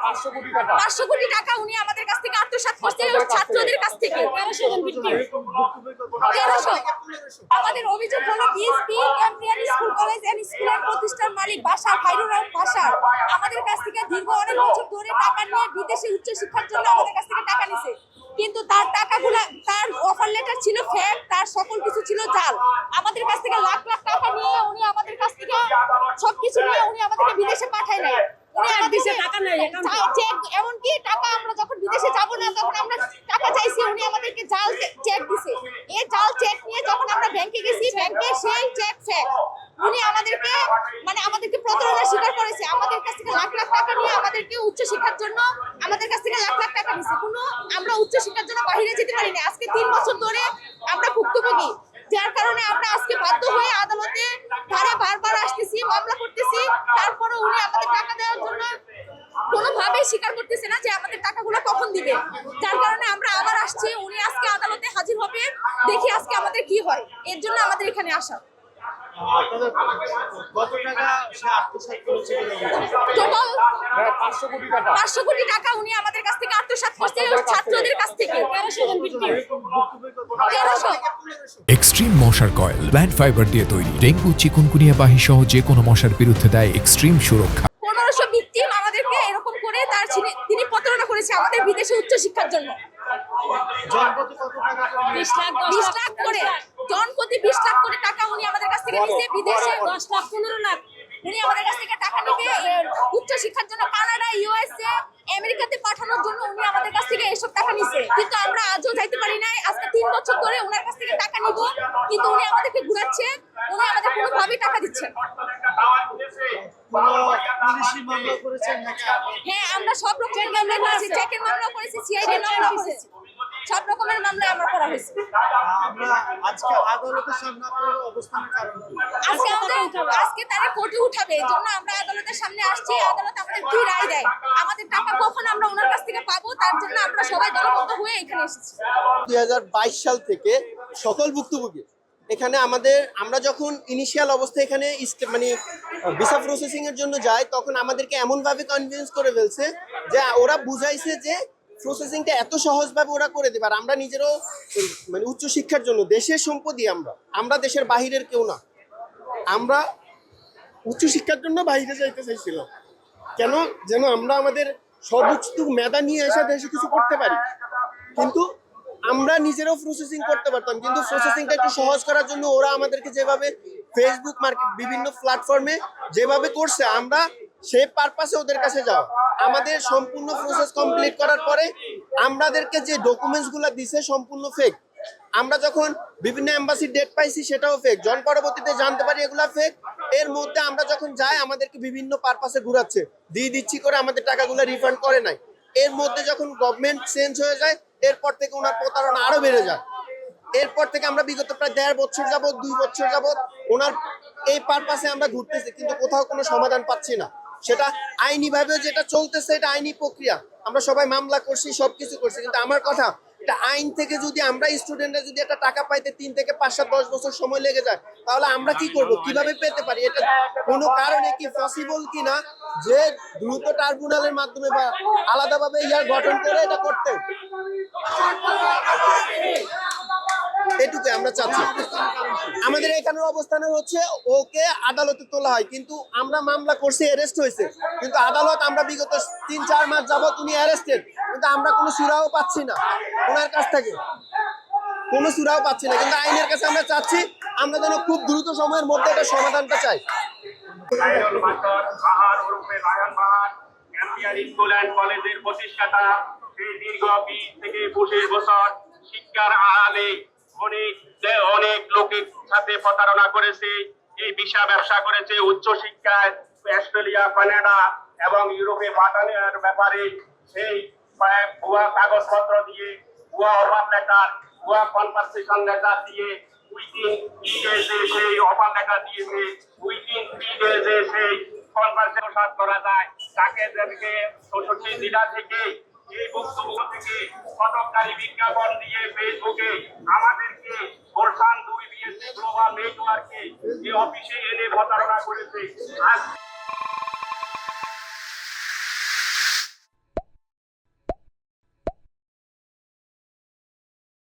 পাঁচশো কোটি টাকা। উনি আমাদের কাছ থেকে আত্মসাৎ করছে ছাত্রদের কাছ থেকে। তেরোশো জন তেরোশো। আমাদের অভিযোগ হলো BSP campion school college and স্কুলের প্রতিষ্ঠান মালিক বাসা খাইরুর রহমান বাসা। আমাদের কাছ থেকে দীর্ঘ অনেক বছর ধরে টাকা নিয়ে বিদেশে উচ্চ শিক্ষার জন্য আমাদের কাছ থেকে টাকা নিছে। কিন্তু তার টাকাগুলা তার অফার লেটার ছিল ফেক তার সকল কিছু ছিল জাল। আমাদের কাছ থেকে লাখ লাখ টাকা নিয়ে উনি আমাদের কাছ থেকে সবকিছু নিয়ে উনি আমাদেরকে বিদেশে পাঠায় নাই উনি আমাদেরকে টাকা নেই, account এ। চা- আমরা মানে কোনো আমরা উচ্চ জন্য বাইরে যেতে পারি না আজকে তিন বছর ধরে আমরা ভুক্তভোগী। যার কারণে আমরা আজকে বাধ্য হয়ে আদালতে ধারে বারবার আসতেছি, মামলা করতেছি। তারপরে উনি আমাদের টাকা দেওয়ার জন্য স্বীকার করতেছে না যে আমাদের টাকাগুলো কখন দিবে। যার কারণে আমরা আবার আসছি উনি আজকে আদালতে হাজির হবে দেখি আজকে আমাদের কি হয়। এর জন্য আমাদের এখানে আসা? টোটাল পাঁচশো কোটি টাকা উনি আমাদের কাছ থেকে করছে ছাত্রদের কাছ থেকে। এক্সট্রিম মশার কয়েল ফাইবার দিয়ে তৈরি ডেঙ্গু চিকুনকুনিয়া বাহি সহ যে কোনো মশার বিরুদ্ধে দেয় এক্সট্রিম সুরক্ষা পনেরোশো ভিত্তিম আমাদেরকে এরকম করে তার ছিনে- তিনি প্রতারণা করেছে আমাদের বিদেশে উচ্চ শিক্ষার জন্য। বিশ লাখ করে জন প্রতি বিশ লাখ করে টাকা উনি আমাদের কাছ থেকে নিছে বিদেশে দশ লাখ পনেরো লাখ। উনি আমাদের কাছ থেকে টাকা নিবে এ, উচ্চ শিক্ষার জন্য কানাডা ইউএসএ আমেরিকাতে পাঠানোর জন্য উনি আমাদের কাছ থেকে এসব টাকা নিছে। কিন্তু আমরা আজও যাইতে পারি নাই আজকে তিন বছর ধরে ওনার কাছ থেকে টাকা নিব কিন্তু উনি আমাদেরকে ঘুরাচ্ছে উনি আমাদের কোনোভাবেই টাকা দিচ্ছেন মামলা করেছেন নাকি হ্যাঁ আমরা সব রকমের মামলা করেছি চেকের মামলা করেছি সিআইডি মামলা করেছি। সব রকমের মামলা আমরা করা হয়েছে। আমরা আজকে আদালতের সামনে আপনার অবস্থানের কারণ আজকে আমাদের আজকে তারা কোর্টে উঠাবে এই জন্য আমরা আদালতের সামনে আসছি আদালত আমাদের কি রায় দেয়। আমাদের টাকা কখন আমরা ওনার কাছ থেকে পাবো তার জন্য আমরা সবাই দলবদ্ধ হয়ে এখানে এসেছি। দুই হাজার বাইশ সাল থেকে সকল ভুক্তভোগী এখানে আমাদের, আমরা যখন ইনিশিয়াল অবস্থা এখানে মানে ভিসা প্রসেসিং এর জন্য যাই, তখন আমাদেরকে এমন ভাবে কনভিন্স করে ফেলছে যে ওরা বুঝাইছে যে প্রসেসিংটা এত সহজভাবে ওরা করে দেবে। আর আমরা নিজেরও মানে উচ্চ শিক্ষার জন্য, দেশের সম্পত্তি আমরা। আমরা দেশের বাহিরের কেউ না। আমরা উচ্চ শিক্ষার জন্য বাহিরে যাইতে চাইছিলাম। কেন? যেন আমরা আমাদের সর্বোচ্চ মেধা নিয়ে এসে দেশে কিছু করতে পারি। কিন্তু আমরা নিজেরাও প্রসেসিং করতে পারতাম, কিন্তু প্রসেসিংটা একটু সহজ করার জন্য ওরা আমাদেরকে যেভাবে ফেসবুক মার্কেট বিভিন্ন প্ল্যাটফর্মে যেভাবে করছে, আমরা সেই পারপাসে ওদের কাছে যাওয়া। আমাদের সম্পূর্ণ প্রসেস কমপ্লিট করার পরে আমাদেরকে যে ডকুমেন্টসগুলো দিছে সম্পূর্ণ ফেক আমরা যখন বিভিন্ন এম্বাসির ডেট পাইছি সেটাও ফেক জন পরবর্তীতে জানতে পারি এগুলা ফেক এর মধ্যে আমরা যখন যাই, আমাদেরকে বিভিন্ন পারপাসে ঘুরাচ্ছে। দিয়ে দিচ্ছি করে আমাদের টাকাগুলো রিফান্ড করে নাই। এর মধ্যে যখন গভর্নমেন্ট চেঞ্জ হয়ে যায়, এরপর থেকে ওনার প্রতারণা আরও বেড়ে যায়। এরপর থেকে আমরা বিগত প্রায় দেড় বছর যাবত দুই বছর যাবত ওনার এই পারপাসে আমরা ঘুরতেছি, কিন্তু কোথাও কোনো সমাধান পাচ্ছি না। সেটা আইনি ভাবে যেটা চলতেছে, এটা আইনি প্রক্রিয়া। আমরা সবাই মামলা করছি, সবকিছু করছি, কিন্তু আমার কথা, এটা আইন থেকে যদি আমরা স্টুডেন্টরা যদি একটা টাকা পাইতে তিন থেকে পাঁচ সাত দশ বছর সময় লেগে যায়, তাহলে আমরা কি করব? কীভাবে পেতে পারি? এটা কোনো কারণে কি পসিবল কিনা? যে দ্রুত ট্রাইব্যুনালের মাধ্যমে বা আলাদাভাবে ইয়ার গঠন করে এটা করতে। এটুকু আমরা চাচ্ছি। আমাদের এখানের অবস্থানে হচ্ছে ওকে আদালতে তোলা হয়, কিন্তু আমরা মামলা করছি অ্যারেস্ট হয়েছে। কিন্তু আদালত আমরা বিগত তিন, চার মাস যাবত উনি অ্যারেস্টেড কিন্তু আমরা কোনো সুরাও পাচ্ছি না ওনার কাছ থেকে। কোনো সুরাও পাচ্ছি না, কিন্তু আইনের কাছে আমরা চাচ্ছি আমরা যেন খুব দ্রুত সময়ের মধ্যে এটা সমাধানটা চাই। বিশ অনেক অনেক লোকের সাথে প্রতারণা করেছে, এই ভিসা ব্যবসা করেছে উচ্চ শিক্ষায় অস্ট্রেলিয়া, কানাডা এবং ইউরোপে পাঠানোর ব্যাপারে সেই ভুয়া কাগজপত্র দিয়ে ভুয়া অফার লেটার ভুয়া কনভারসেশন দিয়ে উইদিন থ্রি ডেজে সেই অফার লেটার দিয়েছে। উইদিন থ্রি ডেজে সেই কনভারসেশন করা যায়। তাকে দেরকে চৌষট্টি জেলা থেকে এই বক্তব্য থেকে ফটককারী বিজ্ঞাপন দিয়ে ফেসবুকে আমাদেরকে গোরসান দুই বিএসসি গ্লোবাল নেটওয়ার্কে এই অফিসে এনে প্রতারণা করেছে। আজ